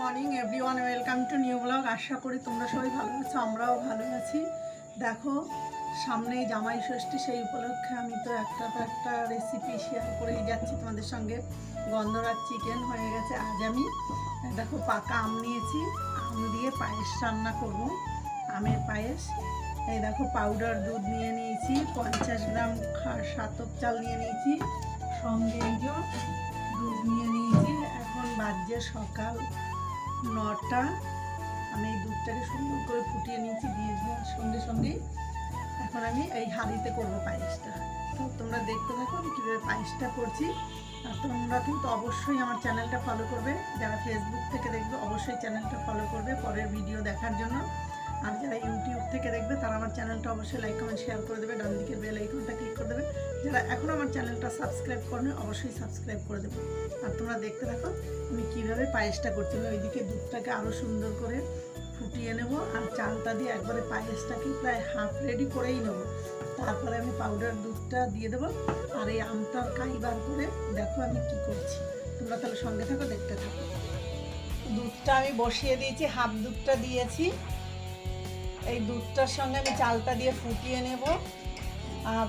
Morning everyone welcome to new blog আশা করি তোমরা সবাই ভালো আছো, আমরাও ভালো আছি। দেখো সামনেই জামাই ষষ্ঠী, সেই উপলক্ষে আমি তো একটা একটা রেসিপি শেয়ার করেই যাচ্ছি তোমাদের সঙ্গে। গন্ধরাজ চিকেন হয়ে গেছে, আজ আমি, দেখো, পাকা আম নিয়েছি। আম দিয়ে পায়েস রান্না করব। আমের পায়েস, এই দেখো পাউডার দুধ নিয়ে নিয়েছি, পঞ্চাশ গ্রাম সাতক চাল নিয়ে নিয়েছি। সঙ্গে দুধ নিয়ে নিয়েছি। এখন বাজছে সকাল নটা। আমি এই দুধটাকে সুন্দর করে ফুটিয়ে নিয়েছি, দিয়ে সঙ্গে সঙ্গেই। এখন আমি এই হাঁড়িতে করব পায়েসটা। তো তোমরা দেখতে থাকো আমি কীভাবে পায়েসটা করছি। আর তোমরা কিন্তু অবশ্যই আমার চ্যানেলটা ফলো করবে। যারা ফেসবুক থেকে দেখবে অবশ্যই চ্যানেলটা ফলো করবে পরের ভিডিও দেখার জন্য। আর যারা ইউটিউব থেকে দেখবে, তারা আমার চ্যানেলটা অবশ্যই লাইক কমেন্ট শেয়ার করে দেবে। ডান দিকের বেল আইকনটা ক্লিক করে দেবে। যারা এখনও আমার চ্যানেলটা সাবস্ক্রাইব করেনি, অবশ্যই সাবস্ক্রাইব করে দেবে। আর তোমরা দেখতে থাকো, আমি কীভাবে পায়েসটা করছি আমি ওইদিকে দুধটাকে আরও সুন্দর করে ফুটিয়ে নেব, আর চালটা দিয়ে একবারে পায়েসটাকে প্রায় হাফ রেডি করেই নেব। তারপরে আমি পাউডার দুধটা দিয়ে দেবো, আর এই আমটার কাই বার করে দেখো আমি কি করছি। তোমরা তাহলে সঙ্গে থাকো, দেখতে থাকো। দুধটা আমি বসিয়ে দিয়েছি হাফ দুধটা দিয়েছি। এই দুধটার সঙ্গে আমি চালটা দিয়ে ফুটিয়ে নেব।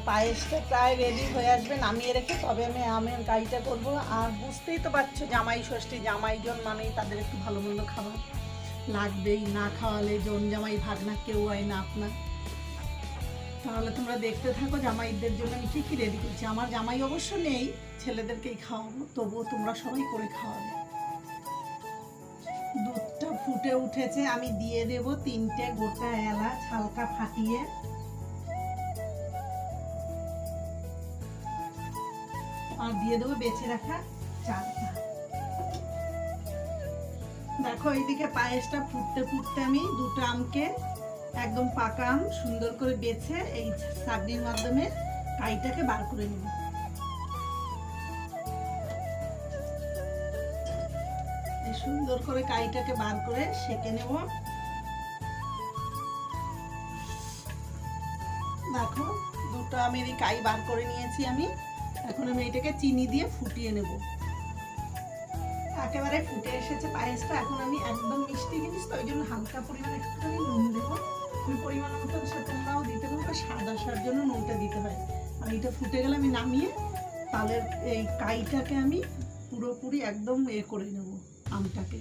পায়েসটা প্রায় রেডি হয়ে আসবে, নামিয়ে রেখে তবে আমি আমের গাইটা করব। আর বুঝতেই তো পারছ, জামাই ষষ্ঠী জামাইজন মানেই তাদের একটু ভালো মন্দ খাবার। লাগবেই, না খাওয়ালে জন জামাই ভাগনা কেউ হয় না আপনার। তাহলে তোমরা দেখতে থাকো, জামাইদের জন্য আমি কী কী রেডি করছি। আমার জামাই অবশ্য নেই, ছেলেদেরকেই খাওয়াবো, তবুও তোমরা সবাই করে খাওয়াবে। দুধটা ফুটে উঠেছে, আমি দিয়ে দেব তিনটে গোটা এলাচ হালকা ফাটিয়ে। আর দিয়ে দেবো বেছে রাখা চালটা। দেখো, এইদিকে পায়েসটা ফুটতে ফুটতে আমি দুটো আমকে একদম পাকা আম সুন্দর করে বেছে এই সাবনির মাধ্যমে কাইটাকে বার করে নেব। সুন্দর করে কাইটাকে বার করে সেকে নেব। দেখো, দুটো আমের এই কাই বার করে নিয়েছি আমি। এখন আমি এটাকে চিনি দিয়ে ফুটিয়ে নেব। একেবারে ফুটে এসেছে পায়েসটা। এখন আমি একদম মিষ্টি জিনিস, তো ওই জন্য হালকা পরিমাণে একটুখানি নুন দেবো। ওই পরিমাণ মতন সে তোমরাও দিতে পারো স্বাদ আসার জন্য নুনটা দিতে হয়। আর এটা ফুটে গেলে আমি নামিয়ে তালের এই কাইটাকে আমি পুরোপুরি একদম এ করে নেব। আমটাকে।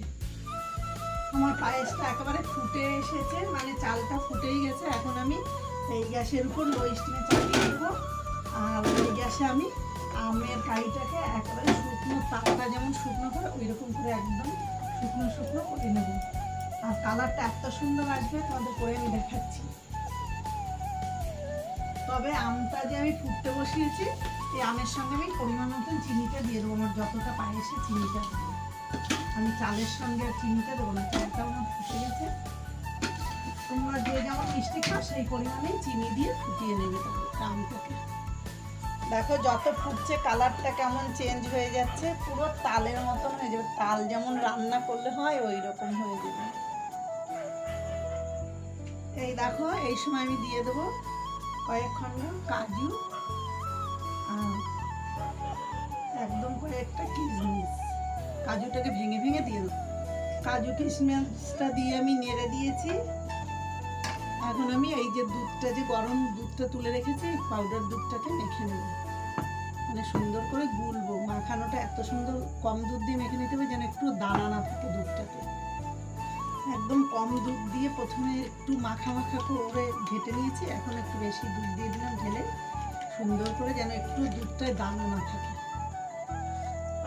আমার পায়েসটা একেবারে ফুটে এসেছে মানে চালটা ফুটেই গেছে। এখন আমি এই গ্যাসের উপর লো স্টিমে চালিয়ে দেবো আর ওই গ্যাসে আমি আমের কাইটাকে একেবারে শুকনো তাপটা যেমন শুকনো করে ওই রকম করে একদম শুকনো শুকনো করে নেব। আর কালারটা এত সুন্দর আসবে, তোমাদের করে আমি দেখাচ্ছি। তবে আমটা যে আমি ফুটতে বসিয়েছি, এই আমের সঙ্গে আমি পরিমাণ মতন চিনিটা দিয়ে দেবো, আমার যতটা পায়েসে চিনিটা। দেবো আমি চালের সঙ্গে চিনিটা দেবো না চালটা আমার ফুটে গেছে। তোমরা যে যেমন মিষ্টি খাও, সেই পরিমাণেই চিনি দিয়ে ফুটিয়ে নেবে আমটাকে দেখো, যত ফুটছে কালারটা কেমন চেঞ্জ হয়ে যাচ্ছে, পুরো তালের মতন হয়ে যাবে। তাল যেমন রান্না করলে হয়, ওই রকম হয়ে যাবে। এই দেখো, এই সময় আমি দিয়ে দেবো কয়েক কাজু একদম কয়েকটা কিশমিশ। কাজুটাকে ভেঙে ভেঙে দিয়ে দেবো। কাজু কিশমিশটা দিয়ে আমি নেড়ে দিয়েছি। এখন আমি এই যে দুধটা যে গরম দুধটা তুলে রেখেছি পাউডার দুধটাকে মেখে নেব। মানে সুন্দর করে গুলবো। মাখানোটা এত সুন্দর কম দুধ দিয়ে মেখে নিতে হবে যেন একটু দানা না থাকে দুধটাতে। একদম কম দুধ দিয়ে প্রথমে একটু মাখা মাখা করে ঘেটে নিয়েছি। এখন একটু বেশি দুধ দিয়ে দিলাম, ঢেলে সুন্দর করে যেন একটু দুধটায় দানা না থাকে।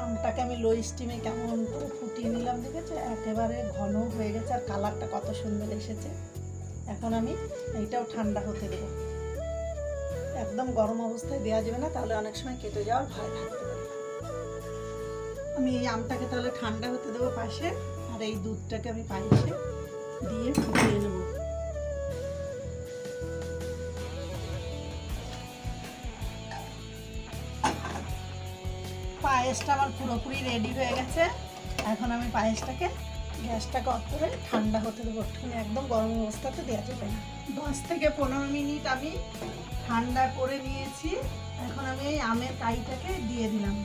আমটাকে আমি লো স্টিমে কেমন করে ফুটিয়ে নিলাম, দেখেছ? একেবারে ঘন হয়ে গেছে আর কালারটা কত সুন্দর এসেছে। এখন আমি এইটাও ঠান্ডা হতে দেবো। একদম গরম অবস্থায় দেওয়া যাবে না, তাহলে অনেক সময় কেটে যাওয়ার ভয় থাকতে পারে। আমি এই আমটাকে তাহলে ঠান্ডা হতে দেবো পাশে, আর এই দুধটাকে আমি পায়েসে দিয়ে ফুটিয়ে নেব। পায়েসটা আমার পুরোপুরি রেডি হয়ে গেছে। এখন আমি পায়েসটাকে গ্যাসটাকে অফ করে ঠান্ডা হতে দেবো। একটুখানি একদম গরম অবস্থাতে দেওয়া যাবে না। দশ থেকে পনেরো মিনিট আমি ঠান্ডা করে নিয়েছি। এখন আমি এই আমের কাইটাকে দিয়ে দিলাম।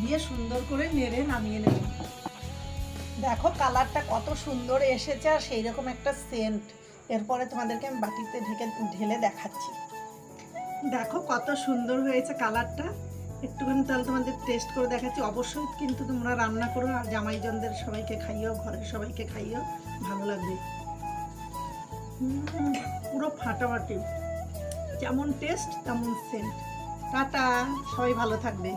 দিয়ে সুন্দর করে নেড়ে নামিয়ে নেব। দেখো কালারটা কত সুন্দর এসেছে আর সেই রকম একটা সেন্ট এরপরে তোমাদেরকে আমি বাটিতে ঢেকে ঢেলে দেখাচ্ছি। দেখো কত সুন্দর হয়েছে কালারটা। একটুখানি তাহলে তোমাদের টেস্ট করে দেখাচ্ছি। অবশ্যই কিন্তু তোমরা রান্না করো আর জামাইজনদের সবাইকে খাইও ঘরের সবাইকে খাইও ভালো লাগবে। পুরো ফাটাফাটি। যেমন টেস্ট তেমন সেন্ট টাটা, সবাই ভালো থাকবে।